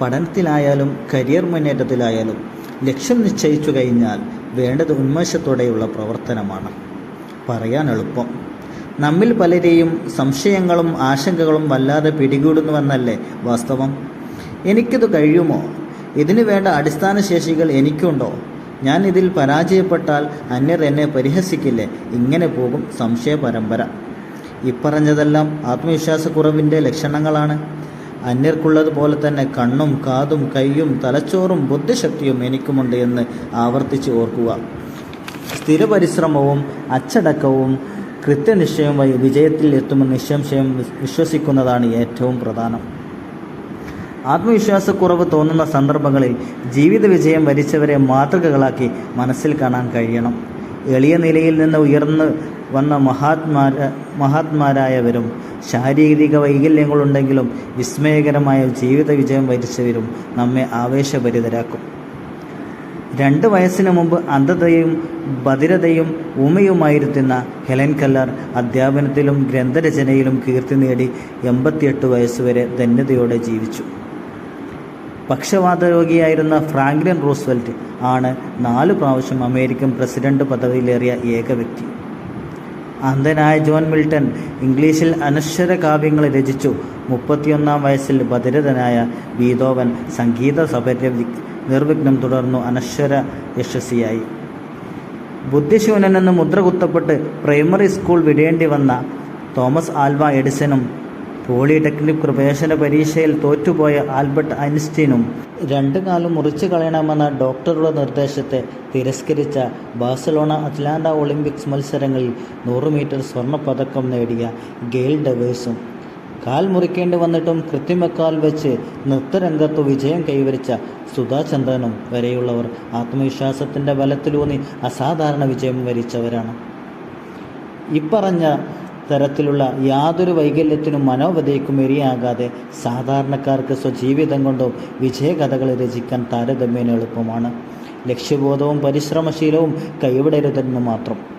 പഠനത്തിലായാലും career മുന്നേറ്റത്തിലായാലും ലക്ഷ്യം നിശ്ചയിച്ചു കഴിഞ്ഞാൽ വേണ്ടത് ഉന്മേഷത്തോടെയുള്ള പ്രവർത്തനമാണ്. പറയാൻ എളുപ്പം. നമ്മിൽ പലരെയും സംശയങ്ങളും ആശങ്കകളും വല്ലാതെ പിടികൂടുന്നുവെന്നല്ലേ വാസ്തവം? എനിക്കിത് കഴിയുമോ? ഇതിനു വേണ്ട അടിസ്ഥാന ശേഷികൾ എനിക്കുണ്ടോ? ഞാൻ ഇതിൽ പരാജയപ്പെട്ടാൽ അന്യർ എന്നെ പരിഹസിക്കില്ലേ? ഇങ്ങനെ പോകും സംശയ പരമ്പര ഇപ്പറഞ്ഞതെല്ലാം ആത്മവിശ്വാസക്കുറവിന്റെ ലക്ഷണങ്ങളാണ്. അന്യർക്കുള്ളതുപോലെ തന്നെ കണ്ണും കാതും കൈയും തലച്ചോറും ബുദ്ധിശക്തിയും എനിക്കുമുണ്ട് എന്ന് ആവർത്തിച്ച് ഓർക്കുക. സ്ഥിരപരിശ്രമവും അച്ചടക്കവും കൃത്യനിശ്ചയം വഴി വിജയത്തിൽ എത്തുമെന്ന് നിശംശയം വിശ്വസിക്കുന്നതാണ് ഏറ്റവും പ്രധാനം. ആത്മവിശ്വാസക്കുറവ് തോന്നുന്ന സന്ദർഭങ്ങളിൽ ജീവിത വിജയം വരിച്ചവരെ മാതൃകകളാക്കി മനസ്സിൽ കാണാൻ കഴിയണം. എളിയ നിലയിൽ നിന്ന് ഉയർന്നു വന്ന മഹാത്മാര മഹാത്മാരായവരും ശാരീരിക വൈകല്യങ്ങളുണ്ടെങ്കിലും വിസ്മയകരമായ ജീവിത വിജയം വരിച്ചവരും നമ്മെ ആവേശഭരിതരാക്കും. രണ്ട് വയസ്സിന് മുമ്പ് അന്ധതയും ബധിരതയും ഉമയുമായിരുത്തുന്ന ഹെലൻ കല്ലർ അധ്യാപനത്തിലും ഗ്രന്ഥരചനയിലും കീർത്തി നേടി എൺപത്തിയെട്ട് വയസ്സുവരെ ധന്യതയോടെ ജീവിച്ചു. പക്ഷവാത രോഗിയായിരുന്ന ഫ്രാങ്ക്ലിൻ റൂസ്വെൽറ്റ് ആണ് നാലു പ്രാവശ്യം അമേരിക്കൻ പ്രസിഡന്റ് പദവിയിലേറിയ ഏക വ്യക്തി. അന്ധനായ ജോൺ മിൽട്ടൺ ഇംഗ്ലീഷിൽ അനശ്വര കാവ്യങ്ങൾ രചിച്ചു. മുപ്പത്തിയൊന്നാം വയസ്സിൽ ബധിരതനായ ബീതോവൻ സംഗീത സൗകര്യ നിർവിഘ്നം തുടർന്നു അനശ്വര യശസ്വിയായി. ബുദ്ധിശൂനനെന്ന് മുദ്ര കുത്തപ്പെട്ട് പ്രൈമറി സ്കൂൾ വിടേണ്ടി വന്ന തോമസ് ആൽവ എഡിസനും പോളിടെക്നിക് പ്രവേശന പരീക്ഷയിൽ തോറ്റുപോയ ആൽബർട്ട് ഐൻസ്റ്റീനും രണ്ടു കാലം മുറിച്ചു കളയണമെന്ന ഡോക്ടറുടെ നിർദ്ദേശത്തെ തിരസ്കരിച്ച ബാഴ്സലോണ അറ്റ്ലാന്റ ഒളിമ്പിക്സ് മത്സരങ്ങളിൽ നൂറ് മീറ്റർ സ്വർണപ്പതക്കം നേടിയ ഗെയിൽ ഡെവേഴ്സും. കാൽ മുറിക്കേണ്ടി വന്നിട്ടും കൃത്രിമക്കാൽ വെച്ച് നൃത്തരംഗത്തു വിജയം കൈവരിച്ച സുധാചന്ദ്രനും വരെയുള്ളവർ ആത്മവിശ്വാസത്തിന്റെ ബലത്തിലൂന്നി അസാധാരണ വിജയം വരിച്ചവരാണ്. ഇപ്പറഞ്ഞ തരത്തിലുള്ള യാതൊരു വൈകല്യത്തിനും മനോവധയ്ക്കും ഇരയാകാതെ സാധാരണക്കാർക്ക് സ്വജീവിതം കൊണ്ടും വിജയകഥകൾ രചിക്കാൻ താരതമ്യേന എളുപ്പമാണ്. ലക്ഷ്യബോധവും പരിശ്രമശീലവും കൈവിടരുതെന്ന് മാത്രം.